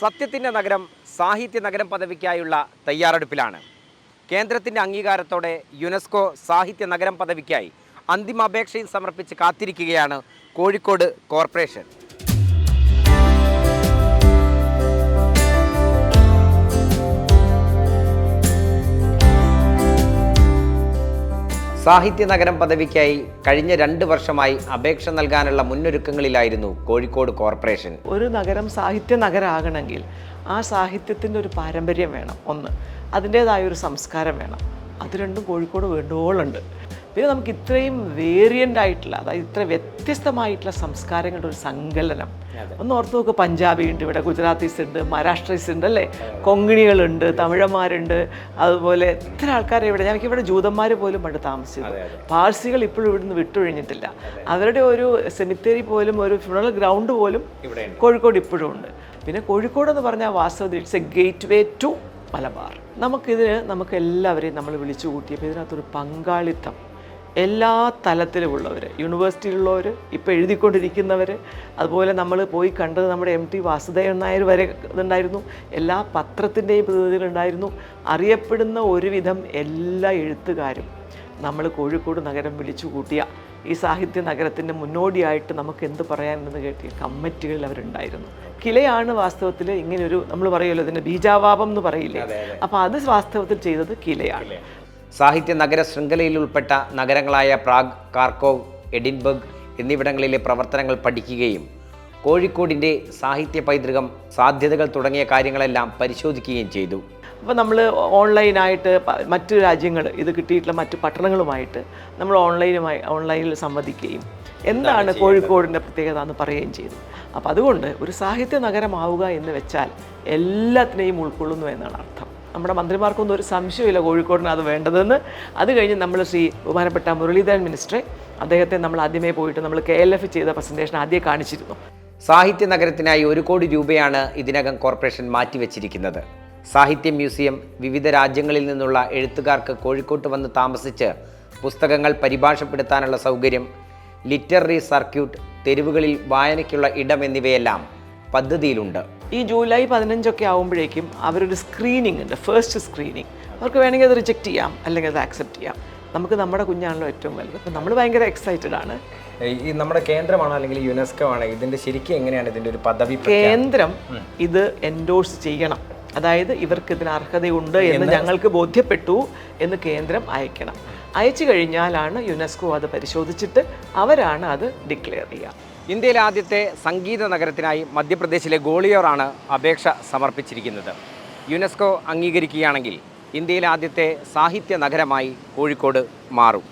സത്യത്തിന്റെ നഗരം സാഹിത്യ നഗരം പദവിക്കായുള്ള തയ്യാറെടുപ്പിലാണ്. കേന്ദ്രത്തിന്റെ അംഗീകാരത്തോടെ യുനെസ്കോ സാഹിത്യ നഗരം പദവിക്കായി അന്തിമ അപേക്ഷയും സമർപ്പിച്ച് കാത്തിരിക്കുകയാണ് കോഴിക്കോട് കോർപ്പറേഷൻ. സാഹിത്യ നഗരം പദവിക്കായി കഴിഞ്ഞ രണ്ട് വർഷമായി അപേക്ഷ നൽകാനുള്ള മുന്നൊരുക്കങ്ങളിലായിരുന്നു കോഴിക്കോട് കോർപ്പറേഷൻ. ഒരു നഗരം സാഹിത്യ നഗരമാകണമെങ്കിൽ ആ സാഹിത്യത്തിന്റെ ഒരു പാരമ്പര്യം വേണം. ഒന്ന് അതിന്റേതായ ഒരു സംസ്കാരം വേണം. അത് രണ്ടും കോഴിക്കോട് വേണ്ടുവോളുണ്ട് പിന്നെ നമുക്ക് ഇത്രയും വേരിയന്റ് ആയിട്ടുള്ള അതായത് ഇത്ര വ്യത്യസ്തമായിട്ടുള്ള സംസ്കാരങ്ങളുടെ ഒരു സങ്കലനം. ഒന്ന് ഓർത്ത് നോക്ക് പഞ്ചാബി ഉണ്ട് ഇവിടെ ഗുജറാത്തീസ് ഉണ്ട് മഹാരാഷ്ട്രീസ് ഉണ്ട് അല്ലേ? കൊങ്ങിണികളുണ്ട് തമിഴന്മാരുണ്ട് അതുപോലെ എത്ര ആൾക്കാരെ ഇവിടെ ഞങ്ങൾക്ക് ഇവിടെ ജൂതന്മാർ പോലും പണ്ട് താമസിച്ചത് പാഴ്സികൾ ഇപ്പോഴും ഇവിടുന്ന് വിട്ടുകഴിഞ്ഞിട്ടില്ല അവരുടെ ഒരു സെമിത്തേരി പോലും ഒരു ഫ്യൂണറൽ ഗ്രൗണ്ട് പോലും കോഴിക്കോട് ഇപ്പോഴും ഉണ്ട്. പിന്നെ കോഴിക്കോട് എന്ന് പറഞ്ഞാൽ വാസ്തവത്തിൽ it's a gateway to Malabar. നമുക്കിതിന് നമുക്ക് എല്ലാവരെയും നമ്മൾ വിളിച്ചു കൂട്ടിയപ്പോൾ ഇതിനകത്തൊരു പങ്കാളിത്തം. എല്ലാ തലത്തിലുമുള്ളവർ യൂണിവേഴ്സിറ്റിയിലുള്ളവർ ഇപ്പോൾ എഴുതിക്കൊണ്ടിരിക്കുന്നവർ അതുപോലെ നമ്മൾ പോയി കണ്ടത് നമ്മുടെ എം ടി വാസുദേവൻ നായർ വരെ ഇതുണ്ടായിരുന്നു. എല്ലാ പത്രത്തിന്റെയും പ്രതിനിധികളുണ്ടായിരുന്നു. അറിയപ്പെടുന്ന ഒരുവിധം എല്ലാ എഴുത്തുകാരും നമ്മൾ കോഴിക്കോട് നഗരം വിളിച്ചു കൂട്ടിയ ഈ സാഹിത്യ നഗരത്തിന്റെ മുന്നോടിയായിട്ട് നമുക്ക് എന്ത് പറയാനെന്ന് കേട്ടിയ കമ്മിറ്റികളിൽ അവരുണ്ടായിരുന്നു. കിലയാണ് വാസ്തവത്തിൽ ഇങ്ങനൊരു നമ്മൾ പറയുമല്ലോ ഇതിന്റെ ബീജാവാപം എന്ന് പറയില്ലേ? അപ്പോൾ അത്. വാസ്തവത്തിൽ ചെയ്തത് കിലയാണ്. സാഹിത്യ നഗര ശൃംഖലയിൽ ഉൾപ്പെട്ട നഗരങ്ങളായ പ്രാഗ് കാർക്കോവ് എഡിൻബർഗ് എന്നിവിടങ്ങളിലെ പ്രവർത്തനങ്ങൾ പഠിക്കുകയും കോഴിക്കോടിന്റെ സാഹിത്യ പൈതൃകം സാധ്യതകൾ തുടങ്ങിയ കാര്യങ്ങളെല്ലാം പരിശോധിക്കുകയും ചെയ്തു. അപ്പോൾ നമ്മൾ ഓൺലൈനായിട്ട് മറ്റു രാജ്യങ്ങൾ ഇത് കിട്ടിയിട്ടുള്ള മറ്റ് പട്ടണങ്ങളുമായിട്ട് നമ്മൾ ഓൺലൈനുമായി ഓൺലൈനിൽ സംവദിക്കുകയും എന്താണ് കോഴിക്കോടിന്റെ പ്രത്യേകത എന്ന് പറയുകയും ചെയ്തു. അപ്പോൾ അതുകൊണ്ട് ഒരു സാഹിത്യ നഗരമാവുക എന്ന് വെച്ചാൽ എല്ലാത്തിനെയും ഉൾക്കൊള്ളുന്നു എന്നാണ് അർത്ഥം. നമ്മുടെ മന്ത്രിമാർക്കൊന്നും ഒരു സംശയമില്ല കോഴിക്കോടിന് അത് വേണ്ടതെന്ന്. അത് കഴിഞ്ഞ് നമ്മൾ ശ്രീ ബഹുമാനപ്പെട്ട മുരളീധരൻ മിനിസ്റ്ററെ അദ്ദേഹത്തെ നമ്മൾ ആദ്യമേ പോയിട്ട് നമ്മൾ കെ എൽ എഫ് ചെയ്ത പ്രസന്റേഷൻ ആദ്യം കാണിച്ചിരുന്നു. സാഹിത്യ നഗരത്തിനായി ഒരു കോടി രൂപയാണ് ഇതിനകം കോർപ്പറേഷൻ മാറ്റിവെച്ചിരിക്കുന്നത്. സാഹിത്യ മ്യൂസിയം വിവിധ രാജ്യങ്ങളിൽ നിന്നുള്ള എഴുത്തുകാർക്ക് കോഴിക്കോട്ട് വന്ന് താമസിച്ച് പുസ്തകങ്ങൾ പരിഭാഷപ്പെടുത്താനുള്ള സൗകര്യം ലിറ്റററി സർക്യൂട്ട് തെരുവുകളിൽ വായനയ്ക്കുള്ള ഇടം എന്നിവയെല്ലാം പദ്ധതിയിലുണ്ട്. ഈ ജൂലൈ പതിനഞ്ചൊക്കെ ആകുമ്പോഴേക്കും അവരൊരു സ്ക്രീനിങ് ഉണ്ട് ഫസ്റ്റ് സ്ക്രീനിങ് അവർക്ക് വേണമെങ്കിൽ അത് റിജക്റ്റ് ചെയ്യാം അല്ലെങ്കിൽ അത് ആക്സെപ്റ്റ് ചെയ്യാം. നമുക്ക് നമ്മുടെ കുഞ്ഞാണല്ലോ ഏറ്റവും വലുത്. അപ്പം നമ്മൾ ഭയങ്കര എക്സൈറ്റഡ് ആണ്. ഈ നമ്മുടെ കേന്ദ്രമാണോ അല്ലെങ്കിൽ യുനെസ്കോ ആണ്? ഇതിന്റെ ശരിക്കും എങ്ങനെയാണ് ഇതിന്റെ ഒരു പദവി കേന്ദ്രം ഇത് എൻഡോഴ്സ് ചെയ്യണം. അതായത് ഇവർക്ക് ഇതിന് അർഹതയുണ്ട് എന്ന് ഞങ്ങൾക്ക് ബോധ്യപ്പെട്ടു എന്ന് കേന്ദ്രം അയക്കണം. അയച്ചു കഴിഞ്ഞാലാണ് യുനെസ്കോ അത് പരിശോധിച്ചിട്ട് അവരാണ് അത് ഡിക്ലെയർ ചെയ്യുക ഇന്ത്യയിലെ ആദ്യത്തെ സംഗീത നഗരത്തിനായി മധ്യപ്രദേശിലെ ഗോളിയോറാണ് അപേക്ഷ സമർപ്പിച്ചിരിക്കുന്നത്. യുനെസ്കോ അംഗീകരിക്കുകയാണെങ്കിൽ ഇന്ത്യയിലെ ആദ്യത്തെ സാഹിത്യ നഗരമായി കോഴിക്കോട് മാറും.